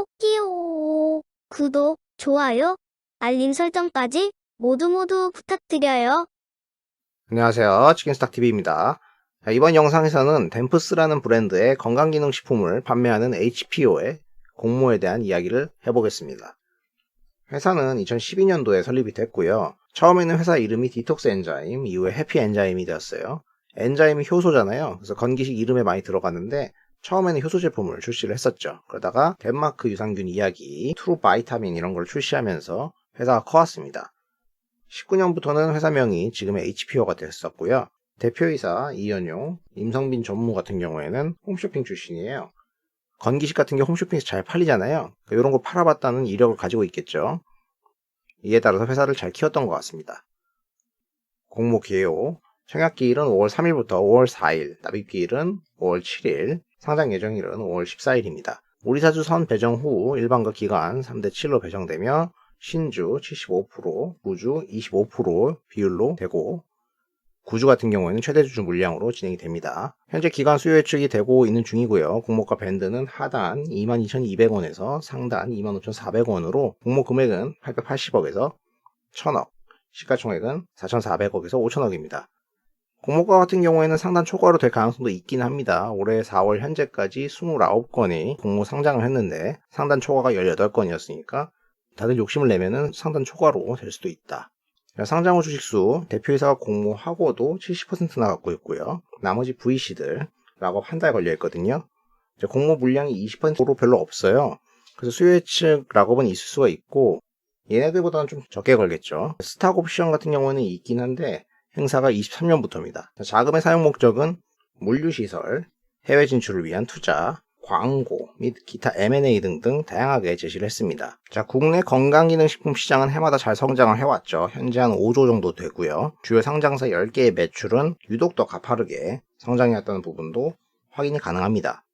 꼭지요. 구독, 좋아요, 알림 설정까지 모두 모두 부탁드려요. 안녕하세요. 치킨스탁TV입니다. 이번 영상에서는 덴프스라는 브랜드의 건강기능식품을 판매하는 HPO의 공모에 대한 이야기를 해보겠습니다. 회사는 2012년도에 설립이 됐고요. 처음에는 회사 이름이 디톡스 엔자임, 이후에 해피 엔자임이 되었어요. 엔자임이 효소잖아요. 그래서 건기식 이름에 많이 들어갔는데 처음에는 효소 제품을 출시를 했었죠. 그러다가 덴마크 유산균 이야기, 트루 바이타민 이런 걸 출시하면서 회사가 커왔습니다. 19년부터는 회사명이 지금의 HPO가 됐었고요. 대표이사 이연용, 임성빈 전무 같은 경우에는 홈쇼핑 출신이에요. 건기식 같은 게 홈쇼핑에서 잘 팔리잖아요. 이런 거 팔아봤다는 이력을 가지고 있겠죠. 이에 따라서 회사를 잘 키웠던 것 같습니다. 공모 기호, 청약기일은 5월 3일부터 5월 4일, 납입기일은 5월 7일, 상장 예정일은 5월 14일입니다. 우리사주 선 배정 후 일반과 기간 3대 7로 배정되며 신주 75%, 무주 25% 비율로 되고 구주 같은 경우에는 최대 주주 물량으로 진행이 됩니다. 현재 기간 수요 예측이 되고 있는 중이고요. 공모가 밴드는 하단 22,200원에서 상단 25,400원으로 공모 금액은 880억에서 1,000억, 시가총액은 4,400억에서 5,000억입니다. 공모가 같은 경우에는 상단 초과로 될 가능성도 있긴 합니다. 올해 4월 현재까지 29건이 공모 상장을 했는데 상단 초과가 18건이었으니까 다들 욕심을 내면은 상단 초과로 될 수도 있다. 상장 후 주식수 대표이사가 공모하고도 70%나 갖고 있고요. 나머지 VC들 락업 한 달 걸려 있거든요. 공모 물량이 20%로 별로 없어요. 그래서 수요 예측 락업은 있을 수가 있고 얘네들보다는 좀 적게 걸겠죠. 스탁 옵션 같은 경우는 있긴 한데 행사가 23년부터입니다. 자금의 사용 목적은 물류시설, 해외 진출을 위한 투자, 광고 및 기타 M&A 등등 다양하게 제시를 했습니다. 자, 국내 건강기능식품 시장은 해마다 잘 성장을 해왔죠. 현재 한 5조 정도 되고요. 주요 상장사 10개의 매출은 유독 더 가파르게 성장해왔다는 부분도 확인이 가능합니다.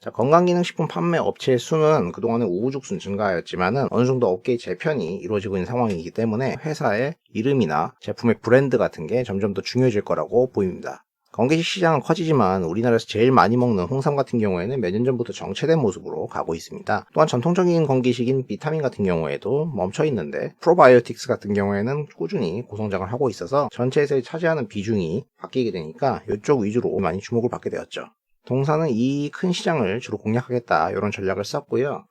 자, 건강기능식품 판매 업체의 수는 그동안에 우후죽순 증가하였지만은 어느 정도 업계의 재편이 이루어지고 있는 상황이기 때문에 회사의 이름이나 제품의 브랜드 같은 게 점점 더 중요해질 거라고 보입니다. 건기식 시장은 커지지만 우리나라에서 제일 많이 먹는 홍삼 같은 경우에는 몇 년 전부터 정체된 모습으로 가고 있습니다. 또한 전통적인 건기식인 비타민 같은 경우에도 멈춰 있는데 프로바이오틱스 같은 경우에는 꾸준히 고성장을 하고 있어서 전체에서 차지하는 비중이 바뀌게 되니까 이쪽 위주로 많이 주목을 받게 되었죠. 동사는 이 큰 시장을 주로 공략하겠다 이런 전략을 썼고요.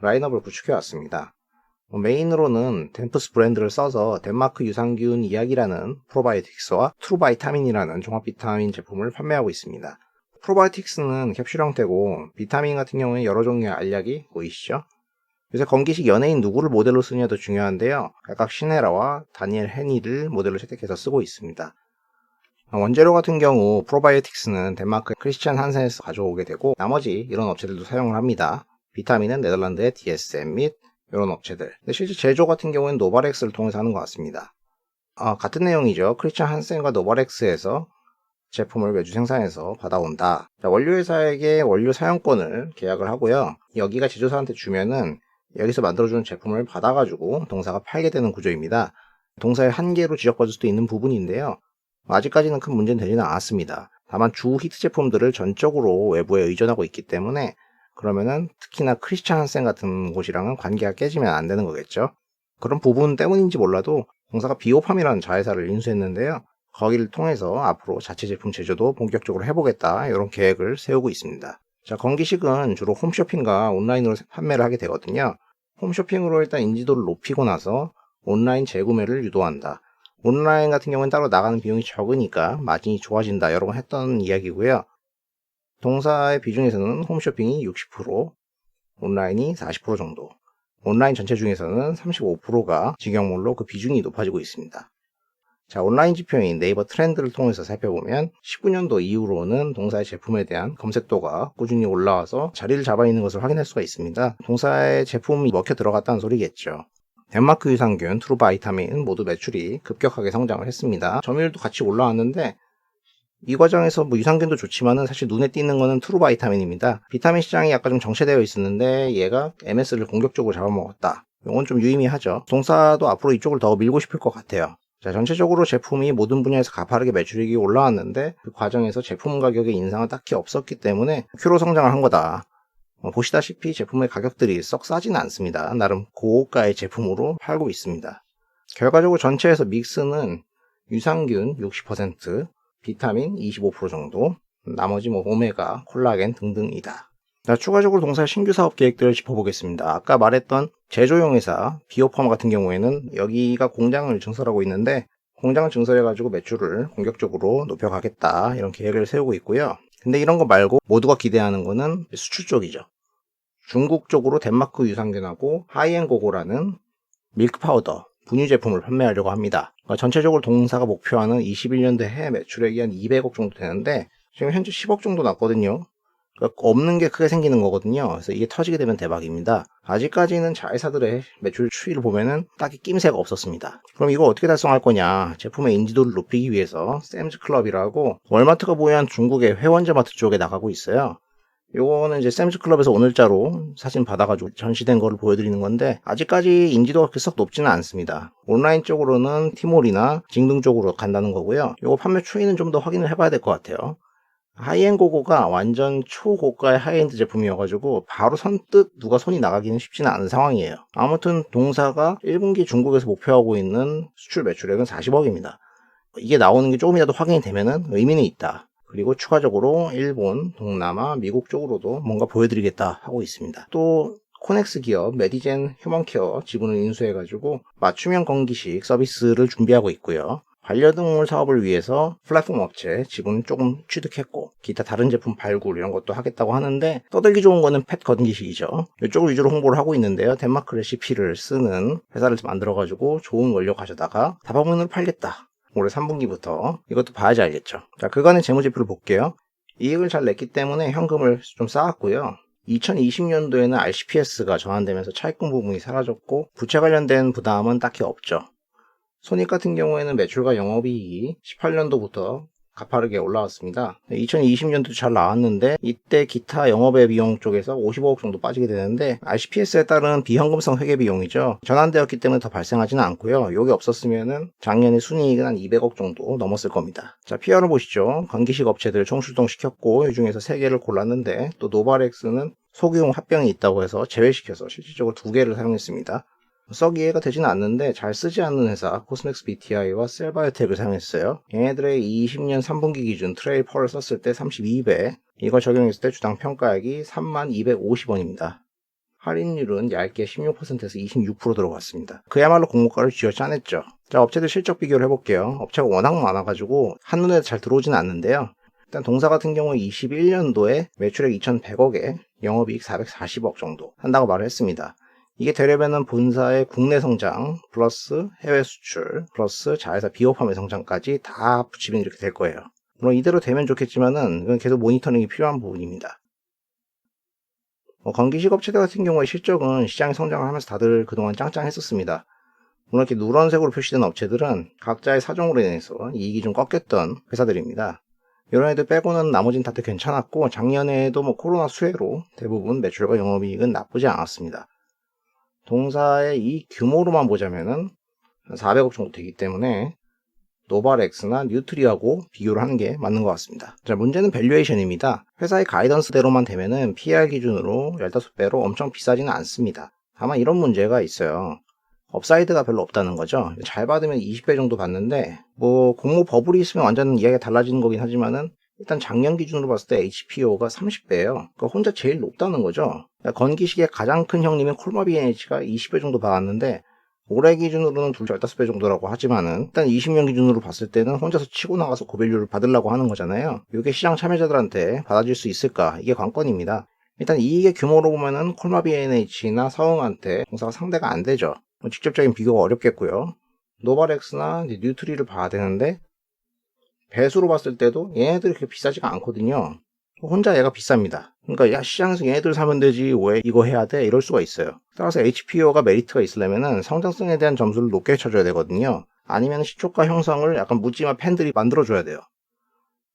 라인업을 구축해 왔습니다. 메인으로는 덴프스 브랜드를 써서 덴마크 유산균 이야기라는 프로바이오틱스와 트루바이타민이라는 종합 비타민 제품을 판매하고 있습니다. 프로바이오틱스는 캡슐 형태고 비타민 같은 경우는 여러 종류의 알약이 보이시죠? 요새 건기식 연예인 누구를 모델로 쓰냐도 중요한데요. 각각 시네라와 다니엘 헤니를 모델로 채택해서 쓰고 있습니다. 원재료 같은 경우 프로바이오틱스는 덴마크 크리스찬 한센에서 가져오게 되고 나머지 이런 업체들도 사용을 합니다. 비타민은 네덜란드의 DSM 및 이런 업체들. 근데 실제 제조 같은 경우는 노바렉스를 통해서 하는 것 같습니다. 아, 같은 내용이죠. 크리스찬 한센과 노바렉스에서 제품을 매주 생산해서 받아온다. 자, 원료 회사에게 원료 사용권을 계약을 하고요. 여기가 제조사한테 주면은 여기서 만들어주는 제품을 받아가지고 동사가 팔게 되는 구조입니다. 동사의 한계로 지적받을 수도 있는 부분인데요. 아직까지는 큰 문제는 되지는 않았습니다. 다만 주 히트 제품들을 전적으로 외부에 의존하고 있기 때문에 그러면은 특히나 크리스찬 한센 같은 곳이랑은 관계가 깨지면 안 되는 거겠죠. 그런 부분 때문인지 몰라도 공사가 비오팜이라는 자회사를 인수했는데요. 거기를 통해서 앞으로 자체 제품 제조도 본격적으로 해보겠다 이런 계획을 세우고 있습니다. 자, 건기식은 주로 홈쇼핑과 온라인으로 판매를 하게 되거든요. 홈쇼핑으로 일단 인지도를 높이고 나서 온라인 재구매를 유도한다. 온라인 같은 경우는 따로 나가는 비용이 적으니까 마진이 좋아진다 여러 번 했던 이야기고요. 동사의 비중에서는 홈쇼핑이 60%, 온라인이 40% 정도, 온라인 전체 중에서는 35%가 직영몰로 그 비중이 높아지고 있습니다. 자, 온라인 지표인 네이버 트렌드를 통해서 살펴보면 19년도 이후로는 동사의 제품에 대한 검색도가 꾸준히 올라와서 자리를 잡아 있는 것을 확인할 수가 있습니다. 동사의 제품이 먹혀 들어갔다는 소리겠죠. 덴마크 유산균, 트루바이타민 모두 매출이 급격하게 성장을 했습니다. 점유율도 같이 올라왔는데 이 과정에서 뭐 유산균도 좋지만은 사실 눈에 띄는 거는 트루바이타민입니다. 비타민 시장이 약간 좀 정체되어 있었는데 얘가 MS를 공격적으로 잡아먹었다. 이건 좀 유의미하죠. 동사도 앞으로 이쪽을 더 밀고 싶을 것 같아요. 자, 전체적으로 제품이 모든 분야에서 가파르게 매출액이 올라왔는데 그 과정에서 제품 가격의 인상은 딱히 없었기 때문에 큐로 성장을 한 거다. 어, 보시다시피 제품의 가격들이 썩 싸지는 않습니다. 나름 고가의 제품으로 팔고 있습니다. 결과적으로 전체에서 믹스는 유산균 60%, 비타민 25% 정도, 나머지 뭐 오메가, 콜라겐 등등이다. 자, 추가적으로 동사의 신규 사업 계획들을 짚어보겠습니다. 아까 말했던 제조용 회사 비오팜 같은 경우에는 여기가 공장을 증설하고 있는데 공장을 증설해가지고 매출을 공격적으로 높여가겠다 이런 계획을 세우고 있고요. 근데 이런 거 말고 모두가 기대하는 거는 수출 쪽이죠. 중국 쪽으로 덴마크 유산균하고 하이엔 고고라는 밀크 파우더 분유 제품을 판매하려고 합니다. 그러니까 전체적으로 동사가 목표하는 21년도 해 매출액이 한 200억 정도 되는데 지금 현재 10억 정도 났거든요. 그러니까 없는 게 크게 생기는 거거든요. 그래서 이게 터지게 되면 대박입니다. 아직까지는 자회사들의 매출 추이를 보면은 딱히 낌새가 없었습니다. 그럼 이거 어떻게 달성할 거냐? 제품의 인지도를 높이기 위해서 샘즈 클럽이라고 월마트가 보유한 중국의 회원제 마트 쪽에 나가고 있어요. 요거는 이제 샘즈 클럽에서 오늘자로 사진 받아가지고 전시된 거를 보여드리는 건데 아직까지 인지도가 그렇게 썩 높지는 않습니다. 온라인 쪽으로는 티몰이나 징등 쪽으로 간다는 거고요. 요거 판매 추이는 좀 더 확인을 해봐야 될 것 같아요. 하이엔드 고고가 완전 초고가의 하이엔드 제품이어가지고 바로 선뜻 누가 손이 나가기는 쉽지는 않은 상황이에요. 아무튼 동사가 1분기 중국에서 목표하고 있는 수출 매출액은 40억입니다. 이게 나오는 게 조금이라도 확인이 되면은 의미는 있다. 그리고 추가적으로 일본, 동남아, 미국 쪽으로도 뭔가 보여드리겠다 하고 있습니다. 또 코넥스 기업 메디젠 휴먼케어 지분을 인수해가지고 맞춤형 건기식 서비스를 준비하고 있고요. 반려동물 사업을 위해서 플랫폼 업체 지분 조금 취득했고 기타 다른 제품 발굴 이런 것도 하겠다고 하는데 떠들기 좋은 거는 펫 건기식이죠. 이쪽을 위주로 홍보를 하고 있는데요. 덴마크 레시피를 쓰는 회사를 만들어가지고 좋은 원료 가져다가 다방면으로 팔겠다. 올해 3분기부터 이것도 봐야지 알겠죠. 자, 그간의 재무제표를 볼게요. 이익을 잘 냈기 때문에 현금을 좀 쌓았고요. 2020년도에는 RCPS가 전환되면서 차입금 부분이 사라졌고 부채 관련된 부담은 딱히 없죠. 손익 같은 경우에는 매출과 영업이익이 18년도부터 가파르게 올라왔습니다. 2020년도 잘 나왔는데 이때 기타 영업의 비용 쪽에서 55억 정도 빠지게 되는데 RCPS에 따른 비현금성 회계 비용이죠. 전환되었기 때문에 더 발생하지는 않고요. 이게 없었으면은 작년에 순이익은 한 200억 정도 넘었을 겁니다. 자, PR을 보시죠. 관기식 업체들 총출동시켰고 이 중에서 3개를 골랐는데 또 노바렉스는 소규모 합병이 있다고 해서 제외시켜서 실질적으로 2개를 사용했습니다. 썩 이해가 되지는 않는데 잘 쓰지 않는 회사 코스맥스 BTI와 셀바이오텍을 사용했어요. 얘네들의 20년 3분기 기준 펄을 썼을 때 32배, 이걸 적용했을 때 주당 평가액이 3250원입니다. 할인율은 얇게 16%에서 26% 들어갔습니다. 그야말로 공모가를 쥐어 짜냈죠. 자, 업체들 실적 비교를 해볼게요. 업체가 워낙 많아가지고 한눈에 잘 들어오지는 않는데요. 일단 동사 같은 경우에 21년도에 매출액 2100억에 영업이익 440억 정도 한다고 말을 했습니다. 이게 되려면은 본사의 국내 성장 플러스 해외 수출 플러스 자회사 비호팜의 성장까지 다 붙이면 이렇게 될 거예요. 물론 이대로 되면 좋겠지만은 이건 계속 모니터링이 필요한 부분입니다. 뭐 건기식 업체들 같은 경우에 실적은 시장이 성장을 하면서 다들 그동안 짱짱했었습니다. 물론 이렇게 누런색으로 표시된 업체들은 각자의 사정으로 인해서 이익이 좀 꺾였던 회사들입니다. 이런 애들 빼고는 나머지는 다들 괜찮았고 작년에도 뭐 코로나 수혜로 대부분 매출과 영업이익은 나쁘지 않았습니다. 동사의 이 규모로만 보자면은 400억 정도 되기 때문에 노바렉스나 뉴트리하고 비교를 하는 게 맞는 것 같습니다. 자, 문제는 밸류에이션입니다. 회사의 가이던스대로만 되면은 PR 기준으로 15배로 엄청 비싸지는 않습니다. 다만 이런 문제가 있어요. 업사이드가 별로 없다는 거죠. 잘 받으면 20배 정도 받는데 뭐 공모 버블이 있으면 완전 이야기가 달라지는 거긴 하지만은 일단 작년 기준으로 봤을 때 HPO가 30배예요. 그러니까 혼자 제일 높다는 거죠. 그러니까 건기식의 가장 큰 형님인 콜마비NH가 20배 정도 받았는데 올해 기준으로는 둘 15배 정도라고 하지만은 일단 20년 기준으로 봤을 때는 혼자서 치고 나가서 고밸류를 받으려고 하는 거잖아요. 이게 시장 참여자들한테 받아줄 수 있을까? 이게 관건입니다. 일단 이익의 규모로 보면은 콜마비NH나 서흥한테 공사가 상대가 안 되죠. 뭐 직접적인 비교가 어렵겠고요. 노바렉스나 뉴트리를 봐야 되는데 배수로 봤을 때도 얘네들이 그렇게 비싸지가 않거든요. 혼자 얘가 비쌉니다. 그러니까 야 시장에서 얘네들 사면 되지 왜 이거 해야 돼 이럴 수가 있어요. 따라서 HPO가 메리트가 있으려면은 성장성에 대한 점수를 높게 쳐줘야 되거든요. 아니면 시초가 형성을 약간 묻지마 팬들이 만들어줘야 돼요.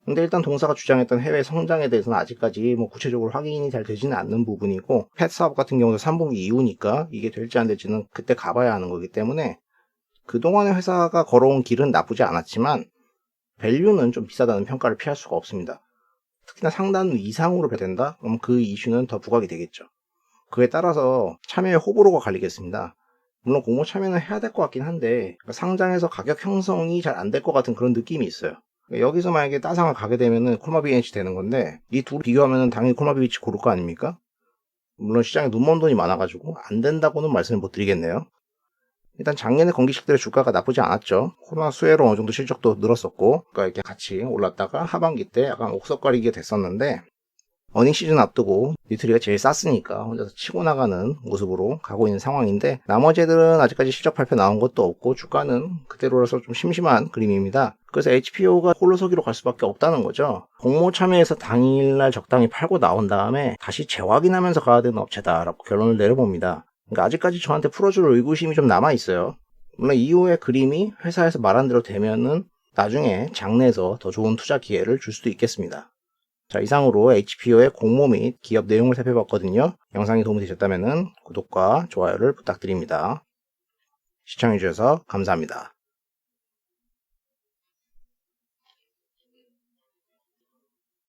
근데 일단 동사가 주장했던 해외 성장에 대해서는 아직까지 뭐 구체적으로 확인이 잘 되지는 않는 부분이고 펫 사업 같은 경우도 3분기 이후니까 이게 될지 안 될지는 그때 가봐야 하는 거기 때문에 그동안의 회사가 걸어온 길은 나쁘지 않았지만 밸류는 좀 비싸다는 평가를 피할 수가 없습니다. 특히나 상단 이상으로 배된다? 그럼 그 이슈는 더 부각이 되겠죠. 그에 따라서 참여의 호불호가 갈리겠습니다. 물론 공모 참여는 해야 될 것 같긴 한데 상장에서 가격 형성이 잘 안 될 것 같은 그런 느낌이 있어요. 여기서 만약에 따상을 가게 되면은 콜마비 NC 되는 건데 이둘 비교하면은 당연히 콜마비 위치 고를 거 아닙니까? 물론 시장에 눈먼 돈이 많아가지고 안 된다고는 말씀을 못 드리겠네요. 일단 작년에 건기식들의 주가가 나쁘지 않았죠. 코로나 수혜로 어느 정도 실적도 늘었었고, 그러니까 이렇게 같이 올랐다가 하반기 때 약간 옥석거리게 됐었는데, 어닝 시즌 앞두고 뉴트리가 제일 쌌으니까 혼자서 치고 나가는 모습으로 가고 있는 상황인데 나머지 애들은 아직까지 실적 발표 나온 것도 없고 주가는 그대로라서 좀 심심한 그림입니다. 그래서 HPO가 홀로서기로 갈 수밖에 없다는 거죠. 공모 참여해서 당일날 적당히 팔고 나온 다음에 다시 재확인하면서 가야 되는 업체다라고 결론을 내려봅니다. 그러니까 아직까지 저한테 풀어줄 의구심이 좀 남아 있어요. 물론 이후에 그림이 회사에서 말한 대로 되면은 나중에 장내에서 더 좋은 투자 기회를 줄 수도 있겠습니다. 자, 이상으로 HPO의 공모 및 기업 내용을 살펴봤거든요. 영상이 도움이 되셨다면 구독과 좋아요를 부탁드립니다. 시청해주셔서 감사합니다.